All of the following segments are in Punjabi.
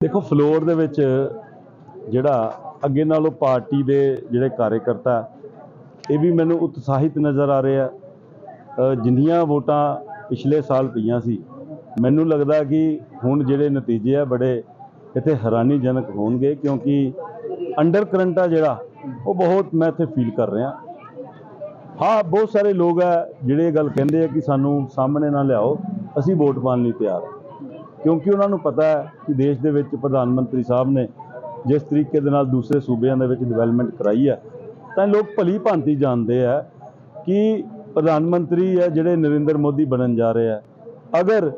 ਦੇਖੋ, ਫਲੋਰ ਦੇ ਵਿੱਚ ਜਿਹੜਾ ਅੱਗੇ ਨਾਲੋਂ ਪਾਰਟੀ ਦੇ ਜਿਹੜੇ ਕਾਰਜਕਰਤਾ, ਇਹ ਵੀ ਮੈਨੂੰ ਉਤਸ਼ਾਹਿਤ ਨਜ਼ਰ ਆ ਰਹੇ ਆ। ਜਿੰਨੀਆਂ ਵੋਟਾਂ ਪਿਛਲੇ ਸਾਲ ਪਈਆਂ ਸੀ, ਮੈਨੂੰ ਲੱਗਦਾ ਕਿ ਹੁਣ ਜਿਹੜੇ ਨਤੀਜੇ ਆ, ਬੜੇ ਇੱਥੇ ਹੈਰਾਨੀਜਨਕ ਹੋਣਗੇ, ਕਿਉਂਕਿ ਅੰਡਰ ਕਰੰਟ ਆ ਜਿਹੜਾ, ਉਹ ਬਹੁਤ ਮੈਂ ਇੱਥੇ ਫੀਲ ਕਰ ਰਿਹਾ। ਹਾਂ, ਬਹੁਤ ਸਾਰੇ ਲੋਕ ਆ ਜਿਹੜੇ ਇਹ ਗੱਲ ਕਹਿੰਦੇ ਆ ਕਿ ਸਾਨੂੰ ਸਾਹਮਣੇ ਨਾ ਲਿਆਓ, ਅਸੀਂ ਵੋਟ ਪਾਉਣ ਲਈ ਤਿਆਰ ਹਾਂ ਕਿਉਂਕਿ ਉਹਨਾਂ ਨੂੰ ਪਤਾ ਹੈ ਕਿ ਦੇਸ਼ ਦੇ ਵਿੱਚ ਪ੍ਰਧਾਨ ਮੰਤਰੀ ਸਾਹਿਬ ਨੇ ਜਿਸ ਤਰੀਕੇ ਦੇ ਨਾਲ ਦੂਸਰੇ ਸੂਬਿਆਂ ਦੇ ਵਿੱਚ ਡਿਵੈਲਪਮੈਂਟ ਕਰਾਈ ਹੈ, ਤਾਂ ਲੋਕ ਭਲੀ ਭਾਂਤੀ ਜਾਣਦੇ ਆ ਕਿ ਪ੍ਰਧਾਨ ਮੰਤਰੀ ਹੈ ਜਿਹੜੇ ਨਰਿੰਦਰ ਮੋਦੀ ਬਣਨ ਜਾ ਰਹੇ ਆ ਅਗਰ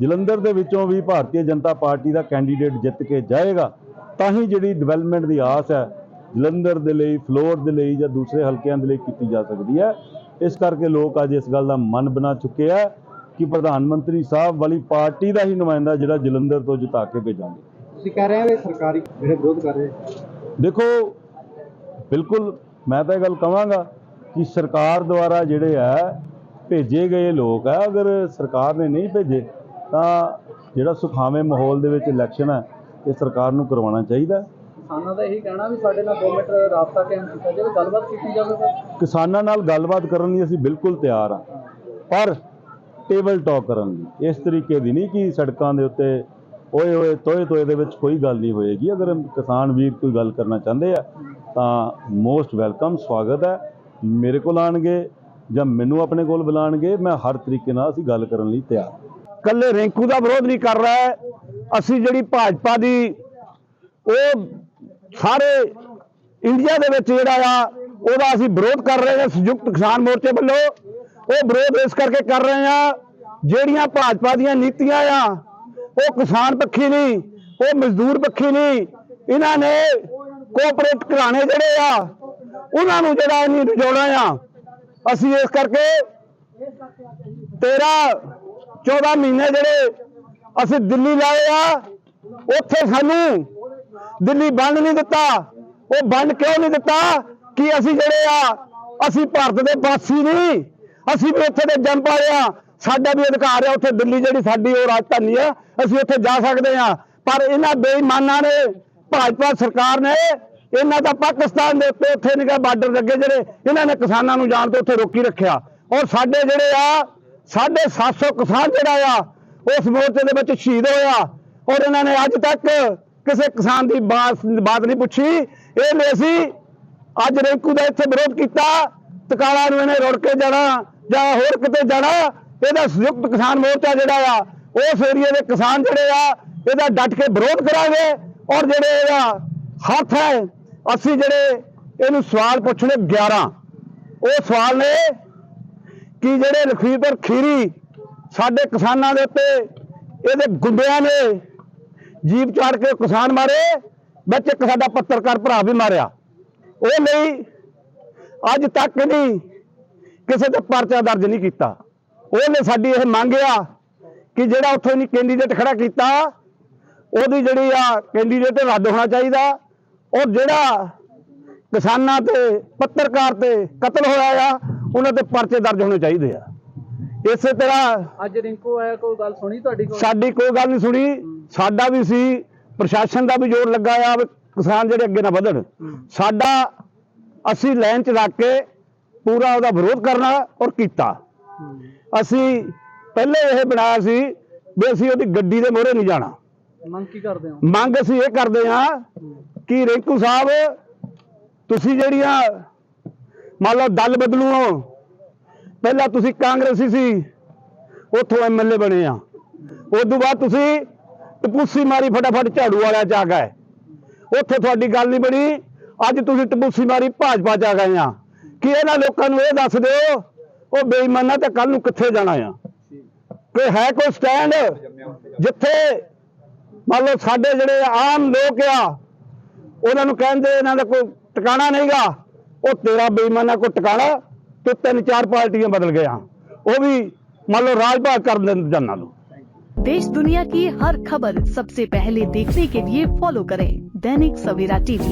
ਜਲੰਧਰ ਦੇ ਵਿੱਚੋਂ ਵੀ ਭਾਰਤੀ ਜਨਤਾ ਪਾਰਟੀ ਦਾ ਕੈਂਡੀਡੇਟ ਜਿੱਤ ਕੇ ਜਾਏਗਾ, ਤਾਂ ਹੀ ਜਿਹੜੀ ਡਿਵੈਲਪਮੈਂਟ ਦੀ ਆਸ ਹੈ ਜਲੰਧਰ ਦੇ ਲਈ, ਫਲੋਰ ਦੇ ਲਈ ਜਾਂ ਦੂਸਰੇ ਹਲਕਿਆਂ ਦੇ ਲਈ ਕੀਤੀ ਜਾ ਸਕਦੀ ਹੈ। ਇਸ ਕਰਕੇ ਲੋਕ ਅੱਜ ਇਸ ਗੱਲ ਦਾ ਮਨ ਬਣਾ ਚੁੱਕੇ ਆ ਕਿ ਪ੍ਰਧਾਨ ਮੰਤਰੀ ਸਾਹਿਬ ਵਾਲੀ ਪਾਰਟੀ ਦਾ ਹੀ ਨੁਮਾਇੰਦਾ ਜਿਹੜਾ ਜਲੰਧਰ ਤੋਂ ਜਿਤਾ ਕੇ ਭੇਜਾਂਗੇ। ਤੁਸੀਂ ਕਹਿ ਰਹੇ ਹੋ ਸਰਕਾਰੀ ਜਿਹੜੇ ਵਿਰੋਧ ਕਰ ਰਹੇ ਦੇਖੋ ਬਿਲਕੁਲ ਮੈਂ ਤਾਂ ਇਹ ਗੱਲ ਕਹਾਂਗਾ ਕਿ ਸਰਕਾਰ ਦੁਆਰਾ ਜਿਹੜੇ ਆ ਭੇਜੇ ਗਏ ਲੋਕ ਆ ਅਗਰ ਸਰਕਾਰ ਨੇ ਨਹੀਂ ਭੇਜੇ ਤਾਂ ਜਿਹੜਾ ਸੁਖਾਵੇਂ ਮਾਹੌਲ ਦੇ ਵਿੱਚ ਇਲੈਕਸ਼ਨ ਹੈ ਇਹ ਸਰਕਾਰ ਨੂੰ ਕਰਵਾਉਣਾ ਚਾਹੀਦਾ। ਕਿਸਾਨਾਂ ਦਾ ਇਹੀ ਕਹਿਣਾ ਵੀ ਸਾਡੇ ਨਾਲ 2 ਮਿੰਟ ਰਾਬਤਾ ਕਾਇਮ ਕੀਤਾ ਜਾਵੇ ਗੱਲਬਾਤ ਕੀਤੀ ਜਾਵੇ ਸਰ। ਕਿਸਾਨਾਂ ਨਾਲ ਗੱਲਬਾਤ ਕਰਨ ਲਈ ਅਸੀਂ ਬਿਲਕੁਲ ਤਿਆਰ ਹਾਂ ਪਰ ਟੇਬਲ ਟਾਕ ਕਰਨ ਦੀ। ਇਸ ਤਰੀਕੇ ਦੀ ਨਹੀਂ ਕਿ ਸੜਕਾਂ ਦੇ ਉੱਤੇ ਓਏ ਓਏ ਤੋਏ ਤੋਏ ਦੇ ਵਿੱਚ ਕੋਈ ਗੱਲ ਨਹੀਂ ਹੋਏਗੀ। ਅਗਰ ਕਿਸਾਨ ਵੀਰ ਕੋਈ ਗੱਲ ਕਰਨਾ ਚਾਹੁੰਦੇ ਆ, ਤਾਂ ਮੋਸਟ ਵੈਲਕਮ, ਸਵਾਗਤ ਹੈ। ਮੇਰੇ ਕੋਲ ਆਣਗੇ ਜਾਂ ਮੈਨੂੰ ਆਪਣੇ ਕੋਲ ਬੁਲਾਣਗੇ, ਮੈਂ ਹਰ ਤਰੀਕੇ ਨਾਲ ਅਸੀਂ ਗੱਲ ਕਰਨ ਲਈ ਤਿਆਰ ਹਾਂ। ਕੱਲੇ ਰਿੰਕੂ ਦਾ ਵਿਰੋਧ ਨਹੀਂ ਕਰ ਰਿਹਾ ਅਸੀਂ ਜਿਹੜੀ ਭਾਜਪਾ ਦੀ, ਉਹ ਸਾਰੇ ਇੰਡੀਆ ਦੇ ਵਿੱਚ ਜਿਹੜਾ ਆ, ਉਹਦਾ ਅਸੀਂ ਵਿਰੋਧ ਕਰ ਰਹੇ ਹਾਂ ਸੰਯੁਕਤ ਕਿਸਾਨ ਮੋਰਚੇ ਵੱਲੋਂ। ਉਹ ਵਿਰੋਧ ਇਸ ਕਰਕੇ ਕਰ ਰਹੇ ਆ, ਜਿਹੜੀਆਂ ਭਾਜਪਾ ਦੀਆਂ ਨੀਤੀਆਂ ਆ, ਉਹ ਕਿਸਾਨ ਪੱਖੀ ਨਹੀਂ, ਉਹ ਮਜ਼ਦੂਰ ਪੱਖੀ ਨਹੀਂ, ਇਹਨਾਂ ਨੇ ਕੋਆਪਰੇਟ ਘਰਾਣੇ ਜਿਹੜੇ ਆ, ਉਹਨਾਂ ਨੂੰ ਜਿਹੜਾ ਨਹੀਂ ਰਜੋੜਨਾ ਆ। ਅਸੀਂ ਇਸ ਕਰਕੇ 13 14 ਮਹੀਨੇ ਜਿਹੜੇ ਅਸੀਂ ਦਿੱਲੀ ਲਾਏ ਆ, ਉੱਥੇ ਸਾਨੂੰ ਦਿੱਲੀ ਬੰਦ ਨਹੀਂ ਦਿੱਤਾ। ਉਹ ਬੰਦ ਕਿਉਂ ਨਹੀਂ ਦਿੱਤਾ? ਕਿ ਅਸੀਂ ਜਿਹੜੇ ਆ, ਅਸੀਂ ਭਾਰਤ ਦੇ ਵਾਸੀ ਨਹੀਂ। ਅਸੀਂ ਵੀ ਉੱਥੇ ਦੇ ਜਨਮ ਪਾਏ ਆ। ਸਾਡਾ ਵੀ ਅਧਿਕਾਰ ਆ ਉੱਥੇ ਦਿੱਲੀ ਜਿਹੜੀ ਸਾਡੀ ਉਹ ਰਾਜਧਾਨੀ ਆ, ਅਸੀਂ ਉੱਥੇ ਜਾ ਸਕਦੇ ਆ। ਪਰ ਇਹਨਾਂ ਬੇਈਮਾਨਾਂ ਨੇ, ਭਾਜਪਾ ਸਰਕਾਰ ਨੇ, ਇਹਨਾਂ ਦਾ ਪਾਕਿਸਤਾਨ ਦੇ ਉੱਤੇ ਉੱਥੇ ਨਿਕਾ ਬਾਰਡਰ ਲੱਗੇ ਜਿਹੜੇ ਇਹਨਾਂ ਨੇ ਕਿਸਾਨਾਂ ਨੂੰ ਜਾਣ ਤੋਂ ਉੱਥੇ ਰੋਕੀ ਰੱਖਿਆ। ਔਰ ਸਾਡੇ ਜਿਹੜੇ ਆ, ਸਾਢੇ 700 ਕਿਸਾਨ ਜਿਹੜਾ ਆ, ਉਸ ਮੋਰਚੇ ਦੇ ਵਿੱਚ ਸ਼ਹੀਦ ਹੋਇਆ। ਔਰ ਇਹਨਾਂ ਨੇ ਅੱਜ ਤੱਕ ਕਿਸੇ ਕਿਸਾਨ ਦੀ ਬਾਤ ਬਾਤ ਨਹੀਂ ਪੁੱਛੀ। ਇਹ ਨਹੀਂ ਸੀ ਅੱਜ ਰਿੰਕੂ ਦਾ ਇੱਥੇ ਵਿਰੋਧ ਕੀਤਾ। ਤਕਾਲਾ ਨੂੰ ਇਹਨੇ ਰੁੜ ਕੇ ਜਾਣਾ ਜਾਂ ਹੋਰ ਕਿਤੇ ਜਾਣਾ, ਇਹਦਾ ਸੰਯੁਕਤ ਕਿਸਾਨ ਮੋਰਚਾ ਜਿਹੜਾ ਆ, ਉਸ ਏਰੀਏ ਦੇ ਕਿਸਾਨ ਜਿਹੜੇ ਆ, ਇਹਦਾ ਡਟ ਕੇ ਵਿਰੋਧ ਕਰਾਂਗੇ ਔਰ ਜਿਹੜੇ ਇਹਦਾ ਹੱਥ ਹੈ, ਅਸੀਂ ਜਿਹੜੇ ਇਹਨੂੰ ਸਵਾਲ ਪੁੱਛਣੇ 11 ਉਹ ਸਵਾਲ ਨੇ ਕਿ ਜਿਹੜੇ ਲਖੀਪੁਰ ਖੀਰੀ ਸਾਡੇ ਕਿਸਾਨਾਂ ਦੇ ਉੱਤੇ ਇਹਦੇ ਗੁੰਡਿਆਂ ਨੇ ਜੀਪ ਚਾੜ ਕੇ ਕਿਸਾਨ ਮਾਰੇ, ਵਿੱਚ ਇੱਕ ਸਾਡਾ ਪੱਤਰਕਾਰ ਭਰਾ ਵੀ ਮਾਰਿਆ। ਉਹ ਲਈ ਅੱਜ ਤੱਕ ਨਹੀਂ ਕਿਸੇ ਤੇ ਪਰਚਾ ਦਰਜ ਨਹੀਂ ਕੀਤਾ। ਉਹਨੇ ਸਾਡੀ ਇਹ ਮੰਗ ਆ ਕਿ ਜਿਹੜਾ ਉੱਥੇ ਨਹੀਂ ਕੈਂਡੀਡੇਟ ਖੜਾ ਕੀਤਾ ਉਹਦੀ ਜਿਹੜੀ ਆ ਕੈਂਡੀਡੇਟ ਰੱਦ ਹੋਣਾ ਚਾਹੀਦਾ। ਔਰ ਜਿਹੜਾ ਕਿਸਾਨਾਂ ਤੇ ਪੱਤਰਕਾਰ ਤੇ ਕਤਲ ਹੋਇਆ ਆ ਉਹਨਾਂ ਤੇ ਪਰਚੇ ਦਰਜ ਹੋਣੇ ਚਾਹੀਦੇ ਆ। ਇਸੇ ਤਰ੍ਹਾਂ ਅੱਜ ਰਿੰਕੂ ਆਇਆ ਕੋਈ ਗੱਲ ਸੁਣੀ ਤੁਹਾਡੀ ਕੋਈ? ਸਾਡੀ ਕੋਈ ਗੱਲ ਨਹੀਂ ਸੁਣੀ। ਸਾਡਾ ਵੀ ਸੀ ਪ੍ਰਸ਼ਾਸਨ ਦਾ ਵੀ ਜ਼ੋਰ ਲੱਗਾ ਆ ਕਿਸਾਨ ਜਿਹੜੇ ਅੱਗੇ ਨਾ ਵਧਣ। ਸਾਡਾ ਅਸੀਂ ਲਾਈਨ 'ਚ ਰੱਖ ਕੇ ਪੂਰਾ ਉਹਦਾ ਵਿਰੋਧ ਕਰਨਾ ਔਰ ਕੀਤਾ। ਅਸੀਂ ਪਹਿਲੇ ਇਹ ਬਣਾਇਆ ਸੀ ਵੀ ਅਸੀਂ ਉਹਦੀ ਗੱਡੀ ਦੇ ਮੋਹਰੇ ਨਹੀਂ ਜਾਣਾ। ਮੰਗ ਕੀ ਕਰਦੇ ਹੋ? ਮੰਗ ਅਸੀਂ ਇਹ ਕਰਦੇ ਹਾਂ ਕਿ ਰਿੰਕੂ ਸਾਹਿਬ ਤੁਸੀਂ ਜਿਹੜੀਆਂ ਮੰਨ ਲਓ ਦਲ ਬਦਲੂ ਹੋ ਪਹਿਲਾਂ ਤੁਸੀਂ ਕਾਂਗਰਸੀ ਸੀ ਉੱਥੋਂ ਐਮਐਲਏ ਬਣੇ ਆ। ਉਸ ਤੋਂ ਬਾਅਦ ਤੁਸੀਂ ਟਪੂਸੀ ਮਾਰੀ ਫਟਾਫਟ ਝਾੜੂ ਵਾਲਿਆਂ ਚ ਆ ਗਏ। ਉੱਥੇ ਤੁਹਾਡੀ ਗੱਲ ਨਹੀਂ ਬਣੀ ਅੱਜ ਤੁਸੀਂ ਟਪੂਸੀ ਮਾਰੀ ਭਾਜਪਾ ਚ ਆ ਗਏ ਆ ਕਿ ਇਹਨਾਂ ਲੋਕਾਂ ਨੂੰ ਇਹ ਦੱਸ ਦਿਓ ਉਹ ਬੇਈਮਾਨਾਂ ਤੇ ਕੱਲ ਨੂੰ ਕਿੱਥੇ ਜਾਣਾ ਆ ਕੋਈ ਹੈ ਕੋਈ ਸਟੈਂਡ ਜਿੱਥੇ ਮੰਨ ਲਓ ਸਾਡੇ ਜਿਹੜੇ ਆਮ ਲੋਕ ਆ ਉਹਨਾਂ ਨੂੰ ਕਹਿੰਦੇ ਇਹਨਾਂ ਦਾ ਕੋਈ ਟਿਕਾਣਾ ਨਹੀਂਗਾ ਉਹ ਤੇਰਾ ਬੇਈਮਾਨਾ ਕੋਈ ਟਿਕਾਣਾ ਤੇ ਤਿੰਨ ਚਾਰ ਪਾਰਟੀਆਂ ਬਦਲ ਗਿਆ ਉਹ ਵੀ ਮੰਨ ਲਓ ਰਾਜ ਭਾਗ ਕਰ ਦਿੰਦੇ ਜਾਨਾਂ ਨੂੰ देश दुनिया की हर खबर सबसे पहले देखने के लिए फॉलो करें दैनिक सवेरा टीवी